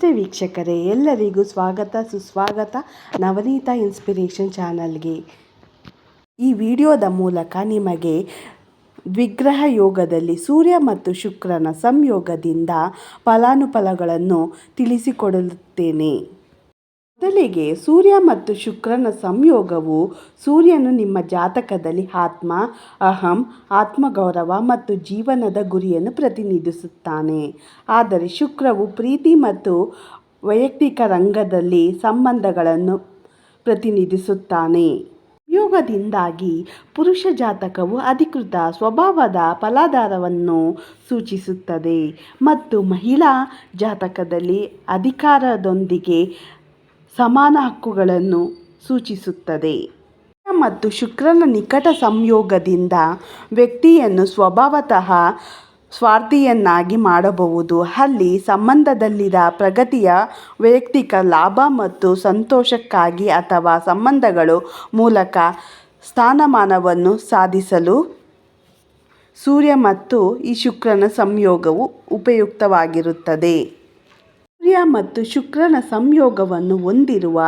ನಮಸ್ತೆ ವೀಕ್ಷಕರೇ, ಎಲ್ಲರಿಗೂ ಸ್ವಾಗತ, ಸುಸ್ವಾಗತ, ನವನೀತ ಇನ್ಸ್ಪಿರೇಷನ್ ಚಾನಲ್ಗೆ. ಈ ವಿಡಿಯೋದ ಮೂಲಕ ನಿಮಗೆ ದ್ವಿಗ್ರಹ ಯೋಗದಲ್ಲಿ ಸೂರ್ಯ ಮತ್ತು ಶುಕ್ರನ ಸಂಯೋಗದಿಂದ ಫಲಾನುಫಲಗಳನ್ನು ತಿಳಿಸಿಕೊಡುತ್ತೇನೆ. ಮೊದಲಿಗೆ ಸೂರ್ಯ ಮತ್ತು ಶುಕ್ರನ ಸಂಯೋಗವು ಸೂರ್ಯನು ನಿಮ್ಮ ಜಾತಕದಲ್ಲಿ ಆತ್ಮ, ಅಹಂ, ಆತ್ಮಗೌರವ ಮತ್ತು ಜೀವನದ ಗುರಿಯನ್ನು ಪ್ರತಿನಿಧಿಸುತ್ತಾನೆ. ಆದರೆ ಶುಕ್ರವು ಪ್ರೀತಿ ಮತ್ತು ವೈಯಕ್ತಿಕ ರಂಗದಲ್ಲಿ ಸಂಬಂಧಗಳನ್ನು ಪ್ರತಿನಿಧಿಸುತ್ತಾನೆ. ಯೋಗದಿಂದಾಗಿ ಪುರುಷ ಜಾತಕವು ಅಧಿಕೃತ ಸ್ವಭಾವದ ಫಲಾಧಾರವನ್ನು ಸೂಚಿಸುತ್ತದೆ ಮತ್ತು ಮಹಿಳಾ ಜಾತಕದಲ್ಲಿ ಅಧಿಕಾರದೊಂದಿಗೆ ಸಮಾನ ಹಕ್ಕುಗಳನ್ನು ಸೂಚಿಸುತ್ತದೆ. ಮತ್ತು ಶುಕ್ರನ ನಿಕಟ ಸಂಯೋಗದಿಂದ ವ್ಯಕ್ತಿಯನ್ನು ಸ್ವಭಾವತಃ ಸ್ವಾರ್ಥಿಯನ್ನಾಗಿ ಮಾಡಬಹುದು. ಅಲ್ಲಿ ಸಂಬಂಧದಲ್ಲಿದ ಪ್ರಗತಿಯ ವೈಯಕ್ತಿಕ ಲಾಭ ಮತ್ತು ಸಂತೋಷಕ್ಕಾಗಿ ಅಥವಾ ಸಂಬಂಧಗಳು ಮೂಲಕ ಸ್ಥಾನಮಾನವನ್ನು ಸಾಧಿಸಲು ಸೂರ್ಯ ಮತ್ತು ಈ ಶುಕ್ರನ ಸಂಯೋಗವು ಉಪಯುಕ್ತವಾಗಿರುತ್ತದೆ. ಮತ್ತು ಶುಕ್ರನ ಸಂಯೋಗವನ್ನು ಹೊಂದಿರುವ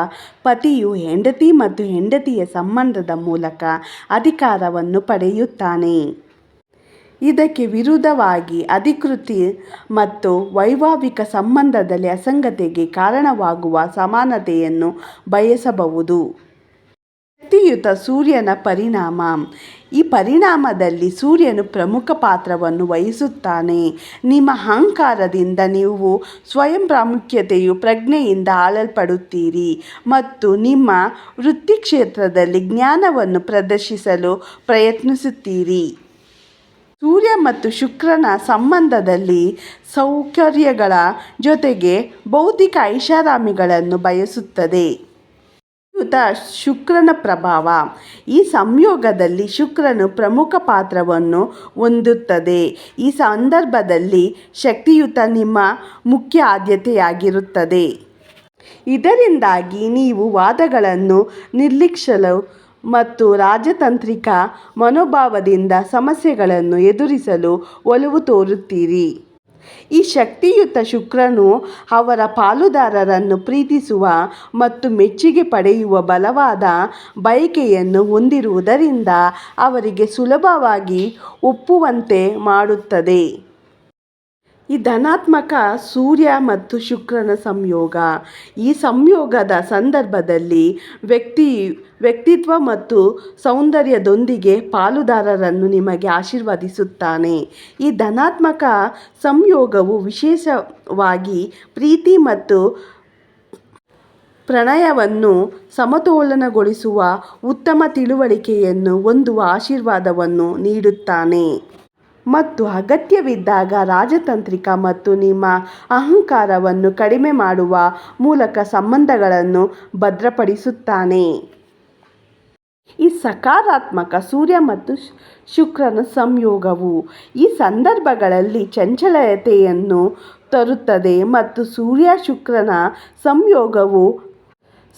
ಪತಿಯು ಹೆಂಡತಿ ಮತ್ತು ಹೆಂಡತಿಯ ಸಂಬಂಧದ ಮೂಲಕ ಅಧಿಕಾರವನ್ನು ಪಡೆಯುತ್ತಾನೆ. ಇದಕ್ಕೆ ವಿರುದ್ಧವಾಗಿ ಅಧಿಕೃತಿ ಮತ್ತು ವೈವಾಹಿಕ ಸಂಬಂಧದಲ್ಲಿ ಅಸಂಗತೆಗೆ ಕಾರಣವಾಗುವ ಸಮಾನತೆಯನ್ನು ಬಯಸಬಹುದು. ಶಕ್ತಿಯುತ ಸೂರ್ಯನ ಪರಿಣಾಮ. ಈ ಪರಿಣಾಮದಲ್ಲಿ ಸೂರ್ಯನು ಪ್ರಮುಖ ಪಾತ್ರವನ್ನು ವಹಿಸುತ್ತಾನೆ. ನಿಮ್ಮ ಅಹಂಕಾರದಿಂದ ನೀವು ಸ್ವಯಂ ಪ್ರಾಮುಖ್ಯತೆಯು ಪ್ರಜ್ಞೆಯಿಂದ ಆಳಲ್ಪಡುತ್ತೀರಿ ಮತ್ತು ನಿಮ್ಮ ವೃತ್ತಿ ಕ್ಷೇತ್ರದಲ್ಲಿ ಜ್ಞಾನವನ್ನು ಪ್ರದರ್ಶಿಸಲು ಪ್ರಯತ್ನಿಸುತ್ತೀರಿ. ಸೂರ್ಯ ಮತ್ತು ಶುಕ್ರನ ಸಂಬಂಧದಲ್ಲಿ ಸೌಕರ್ಯಗಳ ಜೊತೆಗೆ ಬೌದ್ಧಿಕ ಐಷಾರಾಮಿಗಳನ್ನು ಬಯಸುತ್ತದೆ. ಶಕ್ತಿಯುತ ಶುಕ್ರನ ಪ್ರಭಾವ. ಈ ಸಂಯೋಗದಲ್ಲಿ ಶುಕ್ರನು ಪ್ರಮುಖ ಪಾತ್ರವನ್ನು ಹೊಂದುತ್ತದೆ. ಈ ಸಂದರ್ಭದಲ್ಲಿ ಶಕ್ತಿಯುತ ನಿಮ್ಮ ಮುಖ್ಯ ಆದ್ಯತೆಯಾಗಿರುತ್ತದೆ. ಇದರಿಂದಾಗಿ ನೀವು ವಾದಗಳನ್ನು ನಿರ್ಲಕ್ಷಿಸಲು ಮತ್ತು ರಾಜತಾಂತ್ರಿಕ ಮನೋಭಾವದಿಂದ ಸಮಸ್ಯೆಗಳನ್ನು ಎದುರಿಸಲು ಒಲವು ತೋರುತ್ತೀರಿ. ಈ ಶಕ್ತಿಯುತ ಶುಕ್ರನು ಅವರ ಪಾಲುದಾರರನ್ನು ಪ್ರೀತಿಸುವ ಮತ್ತು ಮೆಚ್ಚುಗೆ ಪಡೆಯುವ ಬಲವಾದ ಬಯಕೆಯನ್ನು ಹೊಂದಿರುವುದರಿಂದ ಅವರಿಗೆ ಸುಲಭವಾಗಿ ಒಪ್ಪುವಂತೆ ಮಾಡುತ್ತದೆ. ಈ ಧನಾತ್ಮಕ ಸೂರ್ಯ ಮತ್ತು ಶುಕ್ರನ ಸಂಯೋಗ. ಈ ಸಂಯೋಗದ ಸಂದರ್ಭದಲ್ಲಿ ವ್ಯಕ್ತಿ, ವ್ಯಕ್ತಿತ್ವ ಮತ್ತು ಸೌಂದರ್ಯದೊಂದಿಗೆ ಪಾಲುದಾರರನ್ನು ನಿಮಗೆ ಆಶೀರ್ವದಿಸುತ್ತಾನೆ. ಈ ಧನಾತ್ಮಕ ಸಂಯೋಗವು ವಿಶೇಷವಾಗಿ ಪ್ರೀತಿ ಮತ್ತು ಪ್ರಣಯವನ್ನು ಸಮತೋಲನಗೊಳಿಸುವ ಉತ್ತಮ ತಿಳುವಳಿಕೆಯನ್ನು ಹೊಂದುವ ಆಶೀರ್ವಾದವನ್ನು ನೀಡುತ್ತಾನೆ. ಮತ್ತು ಅಗತ್ಯವಿದ್ದಾಗ ರಾಜತಾಂತ್ರಿಕ ಮತ್ತು ನಿಮ್ಮ ಅಹಂಕಾರವನ್ನು ಕಡಿಮೆ ಮಾಡುವ ಮೂಲಕ ಸಂಬಂಧಗಳನ್ನು ಭದ್ರಪಡಿಸುತ್ತಾನೆ. ಈ ಸಕಾರಾತ್ಮಕ ಸೂರ್ಯ ಮತ್ತು ಶುಕ್ರನ ಸಂಯೋಗವು ಈ ಸಂದರ್ಭಗಳಲ್ಲಿ ಚಂಚಲತೆಯನ್ನು ತರುತ್ತದೆ ಮತ್ತು ಸೂರ್ಯ, ಶುಕ್ರನ ಸಂಯೋಗವು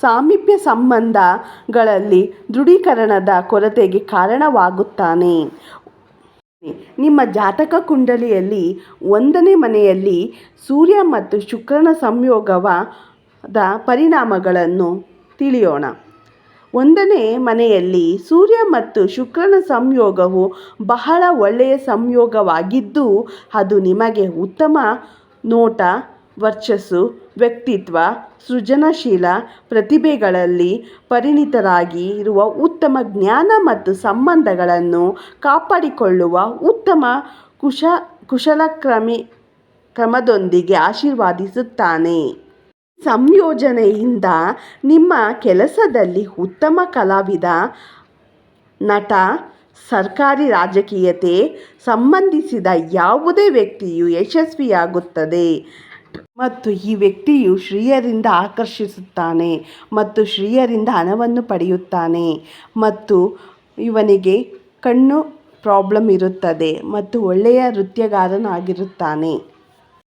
ಸಾಮೀಪ್ಯ ಸಂಬಂಧಗಳಲ್ಲಿ ದೃಢೀಕರಣದ ಕೊರತೆಗೆ ಕಾರಣವಾಗುತ್ತಾನೆ. ನಿಮ್ಮ ಜಾತಕ ಕುಂಡಲಿಯಲ್ಲಿ ಒಂದನೇ ಮನೆಯಲ್ಲಿ ಸೂರ್ಯ ಮತ್ತು ಶುಕ್ರನ ಸಂಯೋಗವಾದ ಪರಿಣಾಮಗಳನ್ನು ತಿಳಿಯೋಣ. ಒಂದನೇ ಮನೆಯಲ್ಲಿ ಸೂರ್ಯ ಮತ್ತು ಶುಕ್ರನ ಸಂಯೋಗವು ಬಹಳ ಒಳ್ಳೆಯ ಸಂಯೋಗವಾಗಿದ್ದು ಅದು ನಿಮಗೆ ಉತ್ತಮ ನೋಟ ವರ್ಚಸ್ಸು, ವ್ಯಕ್ತಿತ್ವ, ಸೃಜನಶೀಲ ಪ್ರತಿಭೆಗಳಲ್ಲಿ ಪರಿಣಿತರಾಗಿ ಇರುವ ಉತ್ತಮ ಜ್ಞಾನ ಮತ್ತು ಸಂಬಂಧಗಳನ್ನು ಕಾಪಾಡಿಕೊಳ್ಳುವ ಉತ್ತಮ ಕುಶ, ಕುಶಲಕ್ರಮಿ, ಕ್ರಮದೊಂದಿಗೆ ಆಶೀರ್ವಾದಿಸುತ್ತಾನೆ. ಸಂಯೋಜನೆಯಿಂದ ನಿಮ್ಮ ಕೆಲಸದಲ್ಲಿ ಉತ್ತಮ ಕಲಾವಿದ, ನಟ, ಸರ್ಕಾರಿ ರಾಜಕೀಯತೆ ಸಂಬಂಧಿಸಿದ ಯಾವುದೇ ವ್ಯಕ್ತಿಯು ಯಶಸ್ವಿಯಾಗುತ್ತದೆ. ಮತ್ತು ಈ ವ್ಯಕ್ತಿಯು ಶ್ರೀಯರಿಂದ ಆಕರ್ಷಿಸುತ್ತಾನೆ ಮತ್ತು ಶ್ರೀಯರಿಂದ ಹಣವನ್ನು ಪಡೆಯುತ್ತಾನೆ ಮತ್ತು ಇವನಿಗೆ ಕಣ್ಣು ಪ್ರಾಬ್ಲಮ್ ಇರುತ್ತದೆ ಮತ್ತು ಒಳ್ಳೆಯ ನೃತ್ಯಗಾರನಾಗಿರುತ್ತಾನೆ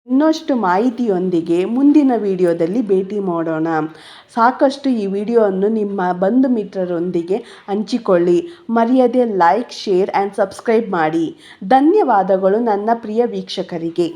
ಇನ್ನಷ್ಟು ಮಾಹಿತಿಯೊಂದಿಗೆ ಮುಂದಿನ ವಿಡಿಯೋದಲ್ಲಿ ಭೇಟಿ ಮಾಡೋಣ. ಸಾಕಷ್ಟು ಈ ವಿಡಿಯೋವನ್ನು ನಿಮ್ಮ ಬಂಧು ಮಿತ್ರರೊಂದಿಗೆ ಹಂಚಿಕೊಳ್ಳಿ. ಮರ್ಯಾದೆ ಲೈಕ್ ಶೇರ್ ಆ್ಯಂಡ್ ಸಬ್ಸ್ಕ್ರೈಬ್ ಮಾಡಿ. ಧನ್ಯವಾದಗಳು ನನ್ನ ಪ್ರಿಯ ವೀಕ್ಷಕರಿಗೆ.